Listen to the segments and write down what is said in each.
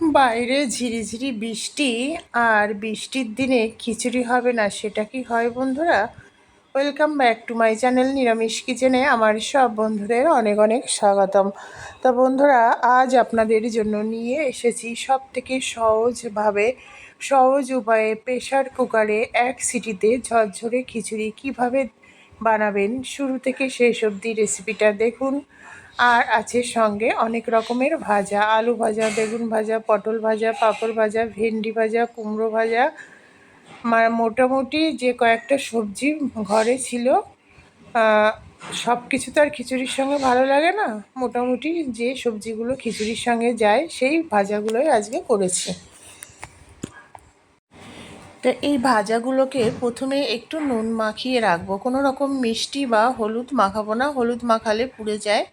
বাইরে ঝিরিঝিরি বৃষ্টি আর বৃষ্টির দিনে খিচুড়ি হবে না, সেটা কি হয় বন্ধুরা? Welcome back to my channel নিরামিষ কিচেনে আমার সব বন্ধুদের অনেক অনেক স্বাগতম। তা বন্ধুরা, আজ আপনাদের জন্য নিয়ে এসেছি সব থেকে সহজভাবে, সহজ উপায়ে প্রেশার কুকারে এক সিটিতে ঝরঝরে খিচুড়ি কীভাবে বানাবেন, শুরু থেকে শেষ অবধি রেসিপিটা দেখুন। আর আছে সঙ্গে অনেক রকমের ভাজা, আলু ভাজা, বেগুন ভাজা, পটল ভাজা, পাঁপড় ভাজা, ভেন্ডি ভাজা, কুমড়ো ভাজা। মোটামুটি যে কয়েকটা সবজি ঘরে ছিল সব কিছু তো আর খিচুড়ির সঙ্গে ভালো লাগে না। মোটামুটি যে সবজিগুলো খিচুড়ির সঙ্গে যায়, সেই ভাজাগুলোই আজকে করেছি। তো এই ভাজাগুলোকে প্রথমে একটু নুন মাখিয়ে রাখব। কোনো রকম মিষ্টি বা হলুদ মাখাবো না। হলুদ মাখালে পুড়ে যায়।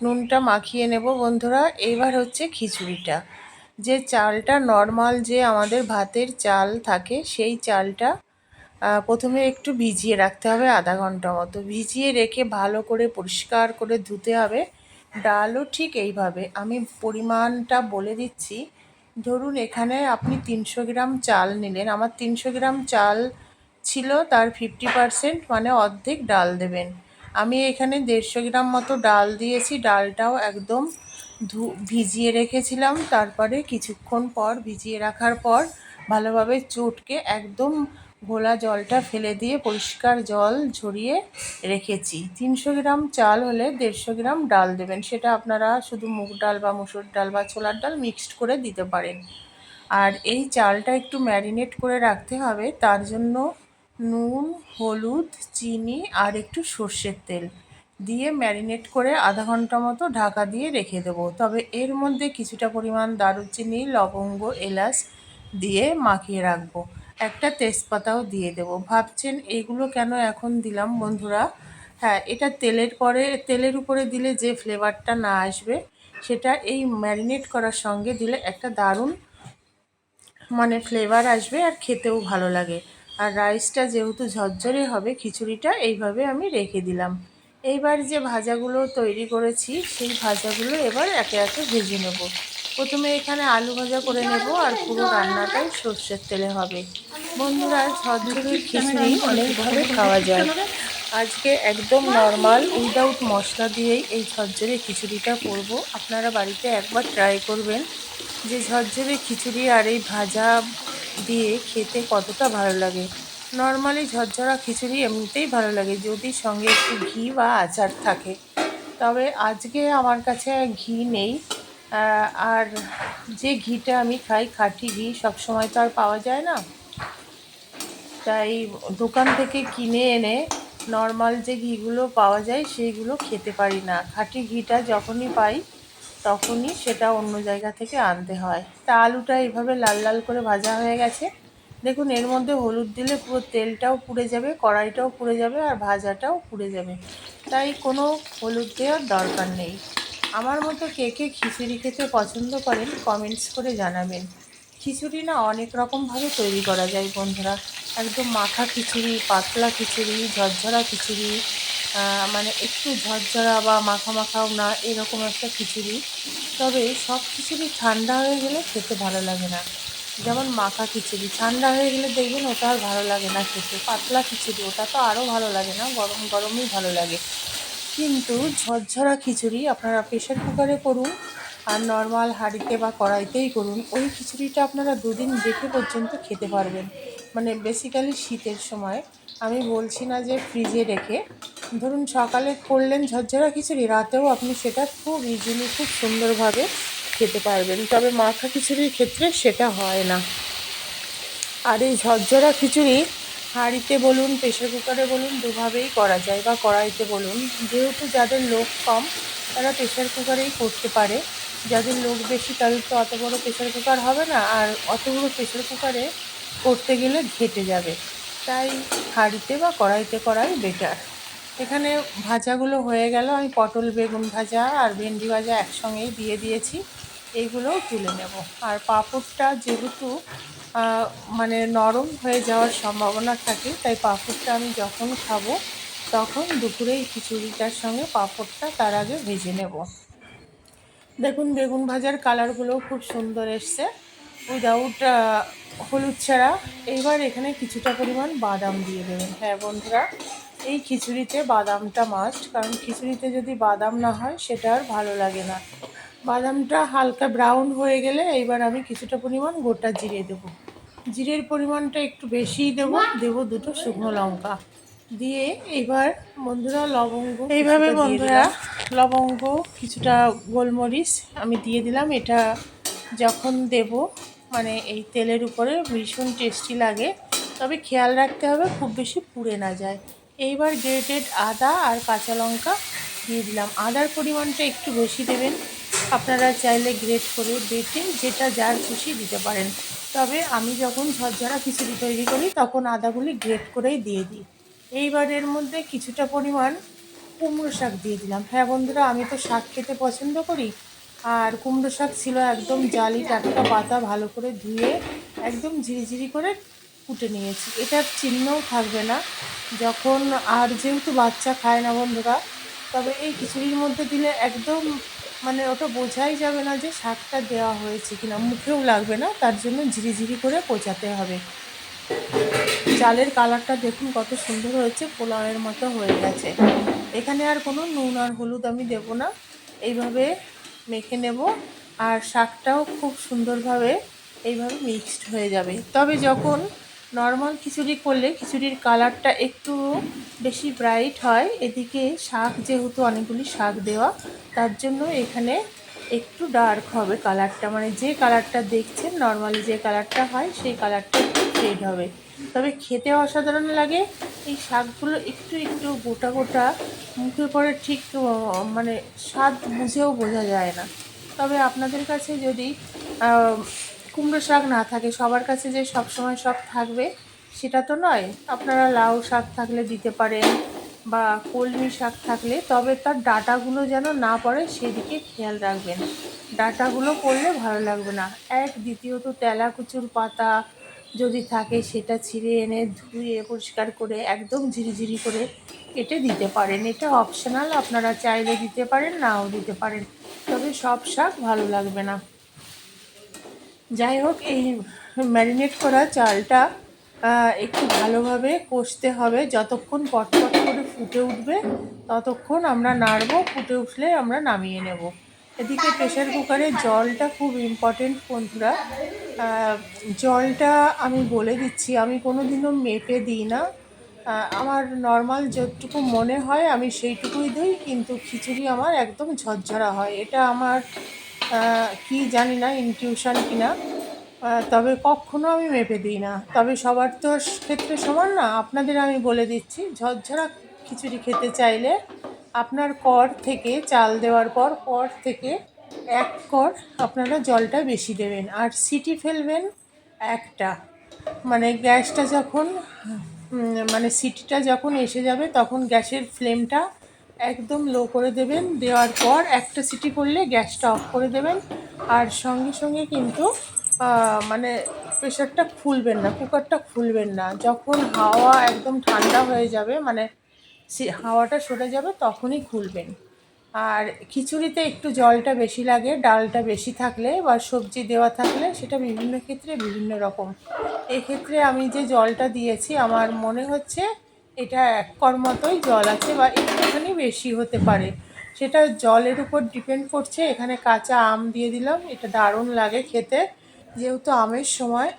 নুনটা মাখিয়ে নেব বন্ধুরা। এইবার হচ্ছে খিচুড়িটা। যে চালটা নর্মাল যে আমাদের ভাতের চাল থাকে, সেই চালটা প্রথমে একটু ভিজিয়ে রাখতে হবে আধা ঘণ্টা মতো। ভিজিয়ে রেখে ভালো করে পরিষ্কার করে ধুতে হবে। ডালও ঠিক এইভাবে। আমি পরিমাণটা বলে দিচ্ছি। ধরুন এখানে আপনি তিনশো গ্রাম চাল নিলেন। আমার তিনশো গ্রাম চাল ছিল, তার ফিফটি পারসেন্ট মানে অর্ধেক ডাল দেবেন। আমি এখানে দেড়শো গ্রাম মতো ডাল দিয়েছি। ডালটাও একদম ধু, ভিজিয়ে রেখেছিলাম। তারপরে কিছুক্ষণ পর, ভিজিয়ে রাখার পর ভালোভাবে চটকে একদম ঘোলা জলটা ফেলে দিয়ে পরিষ্কার জল ঝরিয়ে রেখেছি। তিনশো গ্রাম চাল হলে দেড়শো গ্রাম ডাল দেবেন। সেটা আপনারা শুধু মুগ ডাল বা মুসুর ডাল বা ছোলার ডাল মিক্সড করে দিতে পারেন। আর এই চালটা একটু ম্যারিনেট করে রাখতে হবে। তার জন্য নুন, হলুদ, চিনি আর একটু সর্ষের তেল দিয়ে ম্যারিনেট করে আধা ঘণ্টা মতো ঢাকা দিয়ে রেখে দেবো। তবে এর মধ্যে কিছুটা পরিমাণ দারুচিনি, লবঙ্গ, এলাচ দিয়ে মাখিয়ে রাখব। একটা তেজপাতাও দিয়ে দেবো। ভাবছেন, এগুলো কেন এখন দিলাম বন্ধুরা? হ্যাঁ এটা তেলের পরে, তেলের উপরে দিলে যে ফ্লেভারটা না আসবে, সেটা এই ম্যারিনেট করার সঙ্গে দিলে একটা দারুণ মানে ফ্লেভার আসবে আর খেতেও ভালো লাগে। আর রাইসটা যেহেতু ঝরঝরে হবে, খিচুড়িটা এইভাবে আমি রেখে দিলাম। এইবার যে ভাজাগুলো তৈরি করেছি, সেই ভাজাগুলো এবার একে একে ভেজে নেব। প্রথমে এখানে আলু ভাজা করে নেব আর পুরো রান্নাটাই সর্ষের তেলে হবে। বন্ধুরা ঝরঝরে খিচুড়ি অনেকভাবে খাওয়া যায়। আজকে একদম নর্মাল উইদাউট মশলা দিয়েই এই ঝরঝরে খিচুড়িটা করব। আপনারা বাড়িতে একবার ট্রাই করবেন যে ঝরঝরে খিচুড়ি আর এই ভাজা দিয়ে খেতে কতটা ভালো লাগে? নর্মালি ঝরঝরা খিচুড়ি এমনিতেই ভালো লাগে, যদি সঙ্গে একটু ঘি বা আচার থাকে। তবে আজকে আমার কাছে ঘি নেই আর যে ঘিটা আমি খাই, খাঁটি ঘি সবসময় তো আর পাওয়া যায় না। তাই দোকান থেকে কিনে এনে নর্মাল যে ঘিগুলো পাওয়া যায়, সেইগুলো খেতে পারি না। খাঁটি ঘিটা যখনই পাই তখনই সেটা অন্য জায়গা থেকে আনতে হয়। তা আলুটা এইভাবে লাল লাল করে ভাজা হয়ে গেছে। দেখুন, এর মধ্যে হলুদ দিলে পুরো তেলটাও পুড়ে যাবে, কড়াইটাও পুড়ে যাবে আর ভাজাটাও পুড়ে যাবে। তাই কোনো হলুদ দেওয়ার দরকার নেই। আমার মতো কে কে খিচুড়ি খেতে পছন্দ করেন, কমেন্টস করে জানাবেন। খিচুড়ি না অনেক রকমভাবে তৈরি করা যায় বন্ধুরা। একদম মাখা খিচুড়ি, পাতলা খিচুড়ি, ঝরঝরা খিচুড়ি মানে একটু ঝরঝরা বা মাখা মাখাও না, এরকম একটা খিচুড়ি। তবে সব খিচুড়ি ঠান্ডা হয়ে গেলে খেতে ভালো লাগে না। যেমন মাখা খিচুড়ি, ঠান্ডা হয়ে গেলে দেখবেন ওটা আর ভালো লাগে না খেতে। পাতলা খিচুড়ি, ওটা তো আরও ভালো লাগে না, গরম গরমই ভালো লাগে। কিন্তু ঝরঝরা খিচুড়ি আপনারা প্রেশার কুকারে করুন আর নর্মাল হাঁড়িতে বা কড়াইতেই করুন। ওই খিচুড়িটা আপনারা দুদিন রেখে পর্যন্ত খেতে পারবেন। মানে বেসিক্যালি শীতের সময়। আমি বলছি না যে ফ্রিজে রেখে। ধরুন সকালে করলেন ঝরঝরা খিচুড়ি, রাতেও আপনি সেটা খুব ইজিলি খুব সুন্দরভাবে খেতে পারবেন। তবে মাখা খিচুড়ির ক্ষেত্রে সেটা হয় না। আর এই ঝরঝরা খিচুড়ি হাঁড়িতে বলুন, প্রেশার কুকারে বলুন, দুভাবেই করা যায় বা কড়াইতে বলুন। যেহেতু যাদের লোক কম, তারা প্রেশার কুকারেই করতে পারে। যাদের লোক বেশি, তাদের তো অত বড় প্রেশার কুকার হবে না। আর অত বড়ো প্রেশার কুকারে করতে গেলে ঘেটে যাবে। তাই হাঁড়িতে বা কড়াইতে করাই বেটার এখানে ভাজাগুলো হয়ে গেল। আমি পটল, বেগুন ভাজা আর ভেন্ডি ভাজা একসঙ্গেই দিয়ে দিয়েছি। এইগুলোও তুলে নেব। আর পাঁপড়টা যেহেতু মানে নরম হয়ে যাওয়ার সম্ভাবনা থাকে, তাই পাঁপড়টা আমি যখন খাব, তখন দুপুরে এই খিচুড়িটার সঙ্গে পাঁপড়টা তার আগে ভেজে নেব। দেখুন, বেগুন ভাজার কালারগুলোও খুব সুন্দর এসছে। উইদাউট হলুদ ছাড়া। এবার এখানে কিছুটা পরিমাণ বাদাম দিয়ে দেবেন। হ্যাঁ বন্ধুরা এই খিচুড়িতে বাদামটা মাস্ট কারণ খিচুড়িতে যদি বাদাম না হয় সেটা আর ভালো লাগে না। বাদামটা হালকা ব্রাউন হয়ে গেলে এইবার আমি কিছুটা পরিমাণ গোটা জিরে দেবো। জিরের পরিমাণটা একটু বেশিই দেবো। দেবো দুটো শুকনো লঙ্কা। দিয়ে এবার বন্ধুরা লবঙ্গ এইভাবে বন্ধুরা লবঙ্গ কিছুটা গোলমরিচ আমি দিয়ে দিলাম। এটা যখন দেব মানে এই তেলের উপরে ভীষণ টেস্টি লাগে। তবে খেয়াল রাখতে হবে খুব বেশি পুড়ে না যায়। এইবার গ্রেটেড আদা আর কাঁচা লঙ্কা দিয়ে দিলাম। আদার পরিমাণটা একটু বেশি দেবেন। আপনারা চাইলে গ্রেট করে বেটে যেটা যার খুশি দিতে পারেন। তবে আমি যখন ঝরঝরা খিচুড়ি তৈরি করি, তখন আদাগুলি গ্রেট করেই দিয়ে দিই। এইবার এর মধ্যে কিছুটা পরিমাণ কুমড়ো শাক দিয়ে দিলাম। হ্যাঁ বন্ধুরা, আমি তো শাক খেতে পছন্দ করি। আর কুমড়ো শাক ছিল একদম জালি টাটকা পাতা ভালো করে ধুয়ে একদম ঝিরিঝিরি করে কুটে নিয়েছি। এটার চিহ্নও থাকবে না। যখন আর যেহেতু বাচ্চা খায় না বন্ধুরা, তবে এই খিচুড়ির মধ্যে দিলে একদম মানে ওটা বোঝাই যাবে না যে শাকটা দেওয়া হয়েছে কিনা। মুখেও লাগবে না, তার জন্য ঝিরিঝিরি করে কোচাতে হবে। চালের কালারটা দেখুন কত সুন্দর হয়েছে, পোলাওয়ের মতো হয়ে গেছে। এখানে আর কোনো নুন আর হলুদ আমি দেব না। এইভাবে মেখে নেব। আর শাকটাও খুব সুন্দরভাবে এইভাবে মিক্সড হয়ে যাবে। তবে যখন নর্মাল খিচুড়ি করলে খিচুড়ির কালারটা একটু বেশি ব্রাইট হয়, এদিকে শাক যেহেতু অনেকগুলি শাক দেওয়া, তার জন্য এখানে একটু ডার্ক হবে কালারটা। মানে যে কালারটা দেখছেন, নর্মালি যে কালারটা হয়, সেই কালারটা একটু ফেড হবে। তবে খেতে অসাধারণ লাগে। এই শাকগুলো একটু একটু গোটা গোটা মুখে পরে ঠিক মানে স্বাদ বুঝেও বোঝা যায় না। তবে আপনাদের কাছে যদি কুমড়ো শাক না থাকে, সবার কাছে যে সব সময় সব থাকবে, সেটা তো নয়। আপনারা লাউ শাক থাকলে দিতে পারেন বা কলমি শাক থাকলে, তবে তার ডাটাগুলো যেন না পড়ে, সেদিকে খেয়াল রাখবেন। ডাটাগুলো পড়লে ভালো লাগবে না। এক, দ্বিতীয়ত তেলাকুচুর পাতা যদি থাকে সেটা ছিঁড়ে এনে ধুয়ে পরিষ্কার করে একদম ঝিরিঝিরি করে কেটে দিতে পারেন। এটা অপশনাল আপনারা চাইলে দিতে পারেন, নাও দিতে পারেন। তবে সব শাক ভালো লাগবে না। যাই হোক, এই ম্যারিনেট করা চালটা একটু ভালোভাবে কষতে হবে। যতক্ষণ পটপট করে ফুটে উঠবে, ততক্ষণ আমরা নাড়বো, ফুটে উঠলে আমরা নামিয়ে নেব। এদিকে প্রেশার কুকারে জলটা খুব ইম্পর্টেন্ট বন্ধুরা। জলটা আমি বলে দিচ্ছি, আমি কোনো দিনও মেপে দিই না। আমার নর্মাল যতটুকু মনে হয় আমি সেইটুকুই দিই, কিন্তু খিচুড়ি আমার একদম ঝরঝরা হয়। এটা আমার কি জানি না ইনটিউশন কি না তবে কখনো আমি মেপে দিই না। তবে সবার তো ক্ষেত্রে সমান না। আপনাদের আমি বলে দিচ্ছি, ঝরঝরা খিচুড়ি খেতে চাইলে আপনার কর থেকে চাল দেওয়ার পর কর থেকে এক কর আপনারা জলটা বেশি দেবেন। আর সিটি ফেলবেন একটা। মানে গ্যাসটা যখন মানে সিটিটা যখন এসে যাবে তখন গ্যাসের ফ্লেমটা একদম লো করে দেবেন। দেওয়ার পর একটা সিটি করলে গ্যাসটা অফ করে দেবেন। আর সঙ্গে সঙ্গে কিন্তু মানে প্রেশারটা খুলবেন না, কুকারটা খুলবেন না। যখন হাওয়া একদম ঠান্ডা হয়ে যাবে মানে হাওয়াটা সরে যাবে তখনই খুলবেন। আর খিচুড়িতে একটু জলটা বেশি লাগে, ডালটা বেশি থাকলে বা সবজি দেওয়া থাকলে সেটা বিভিন্ন ক্ষেত্রে বিভিন্ন রকম। এক্ষেত্রে আমি যে জলটা দিয়েছি, আমার মনে হচ্ছে এটা এক কর মতোই জল আছে বা একটুখানি বেশি হতে পারে। সেটা জলের উপর ডিপেন্ড করছে, এখানে কাঁচা আম দিয়ে দিলাম, এটা দারুণ লাগে খেতে। যেহেতু আমের সময়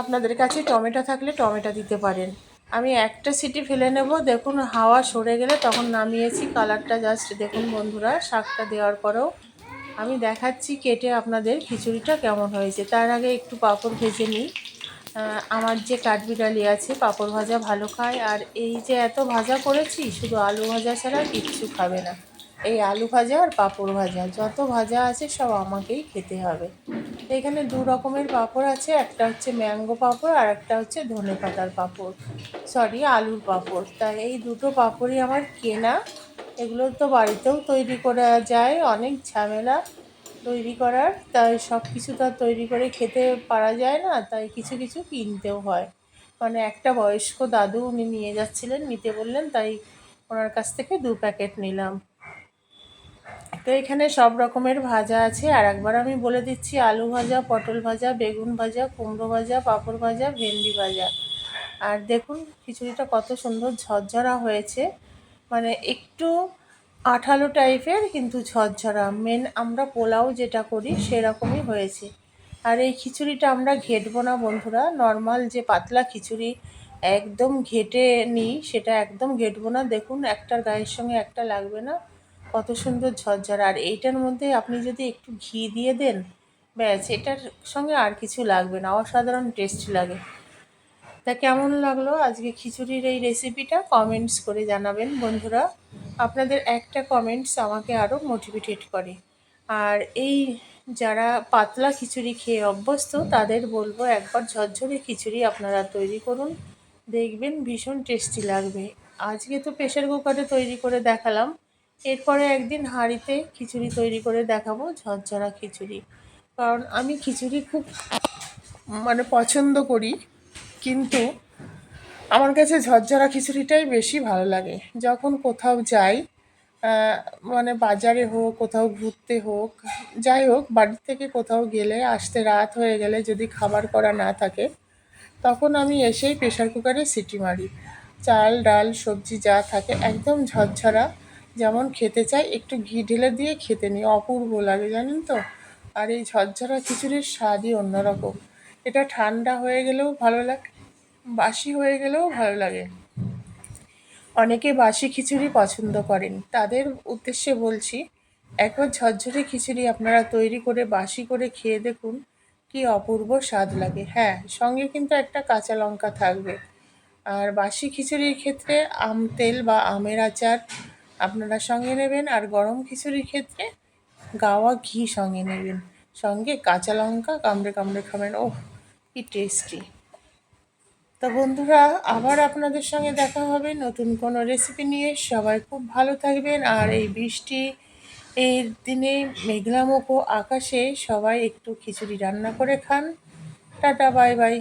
আপনাদের কাছে টমেটো থাকলে টমেটো দিতে পারেন। আমি একটা সিটি ফেলে নেব। দেখুন, হাওয়া সরে গেলে তখন নামিয়েছি কালারটা জাস্ট দেখুন বন্ধুরা, শাকটা দেওয়ার পরেও। আমি দেখাচ্ছি কেটে আপনাদের খিচুড়িটা কেমন হয়েছে। তার আগে একটু পাঁপড় ভেজে নিই। আমার যে কাঠবিড়ালি আছে, পাঁপড় ভাজা ভালো খায়। আর এই যে এত ভাজা করেছি, শুধু আলু ভাজা ছাড়া কিচ্ছু খাবে না। এই আলু ভাজা আর পাঁপড় ভাজা, যত ভাজা আছে সব আমাকেই খেতে হবে। এখানে দু রকমের পাঁপড় আছে, একটা হচ্ছে ম্যাঙ্গো পাঁপড় আর একটা হচ্ছে ধনে পাতার পাঁপড়। সরি আলুর পাঁপড়। তাই এই দুটো পাঁপড়ই আমার কেনা। এগুলো তো বাড়িতেও তৈরি করা যায়, অনেক ঝামেলা তৈরি করার। তাই সব কিছু তো তৈরি করে খেতে পারা যায় না, তাই কিছু কিছু কিনতেও হয়। মানে একটা বয়স্ক দাদু উনি নিয়ে যাচ্ছিলেন, নিতে বললেন, তাই ওনার কাছ থেকে দু প্যাকেট নিলাম। এখানে সব রকমের ভাজা আছে। আর একবার আমি বলে দিচ্ছি, আলু ভাজা, পটল ভাজা, বেগুন ভাজা, কুমড়ো ভাজা, পাঁপড় ভাজা, ভেন্ডি ভাজা। আর দেখুন খিচুড়িটা কত সুন্দর ঝরঝরা হয়েছে। মানে একটু আঠালো টাইপের কিন্তু ঝরঝরা। মেন আমরা পোলাও যেটা করি সেরকমই হয়েছে। আর এই খিচুড়িটা আমরা ঘেটবো না বন্ধুরা। নর্মাল যে পাতলা খিচুড়ি একদম ঘেটে নিই, সেটা একদম ঘেটবো না। দেখুন একটার গায়ের সঙ্গে একটা লাগবে না। কত সুন্দর ঝরঝরা। আর এইটার মধ্যে আপনি যদি একটু ঘি দিয়ে দেন, ব্যাস, এটার সঙ্গে আর কিছু লাগবে না, অসাধারণ টেস্ট লাগে। তা কেমন লাগল আজকে খিচুড়ির এই রেসিপিটা কমেন্টস করে জানাবেন বন্ধুরা। আপনাদের একটা কমেন্টস আমাকে আরও মোটিভেটেড করে। আর এই যারা পাতলা খিচুড়ি খেয়ে অভ্যস্ত, তাদের বলব একবার ঝরঝরে খিচুড়ি আপনারা তৈরি করুন। দেখবেন ভীষণ টেস্টি লাগবে। আজকে তো প্রেশার কুকারে তৈরি করে দেখালাম। এরপরে একদিন হাঁড়িতে খিচুড়ি তৈরি করে দেখাবো, ঝরঝরা খিচুড়ি। কারণ আমি খিচুড়ি খুব মানে পছন্দ করি, কিন্তু আমার কাছে ঝরঝরা খিচুড়িটাই বেশি ভালো লাগে। যখন কোথাও যাই মানে বাজারে হোক, কোথাও ঘুরতে হোক, যাই হোক বাড়ি থেকে কোথাও গেলে, আসতে রাত হয়ে গেলে যদি খাবার করা না থাকে, তখন আমি এসেই প্রেশার কুকারে সিটি মারি। চাল, ডাল, সবজি যা থাকে, একদম ঝরঝরা যেমন খেতে চাই, একটু ঘি ঢেলে দিয়ে খেতে নিই। অপূর্ব লাগে, জানেন তো? আর এই ঝরঝরা খিচুড়ির স্বাদই অন্যরকম। এটা ঠান্ডা হয়ে গেলেও ভালো লাগে, বাসি হয়ে গেলেও ভালো লাগে। অনেকে বাসি খিচুড়ি পছন্দ করেন। তাদের উদ্দেশ্যে বলছি, একবার ঝরঝরে খিচুড়ি আপনারা তৈরি করে, বাসি করে খেয়ে দেখুন, কি অপূর্ব স্বাদ লাগে। হ্যাঁ সঙ্গে কিন্তু একটা কাঁচা লঙ্কা থাকবে। আর বাসি খিচুড়ির ক্ষেত্রে আম তেল বা আমের আচার আপনারা সঙ্গে নেবেন আর গরম খিচুড়ির ক্ষেত্রে গাওয়া ঘি সঙ্গে নেবেন। সঙ্গে কাঁচা লঙ্কা, কামড়ে কামড়ে খাবেন। ওহ, কি টেস্টি তো বন্ধুরা, আবার আপনাদের সঙ্গে দেখা হবে নতুন কোনো রেসিপি নিয়ে। সবাই খুব ভালো থাকবেন আর এই বৃষ্টি এর দিনে মেঘলামুখো আকাশে সবাই একটু খিচুড়ি রান্না করে খান। Tata, bye bye.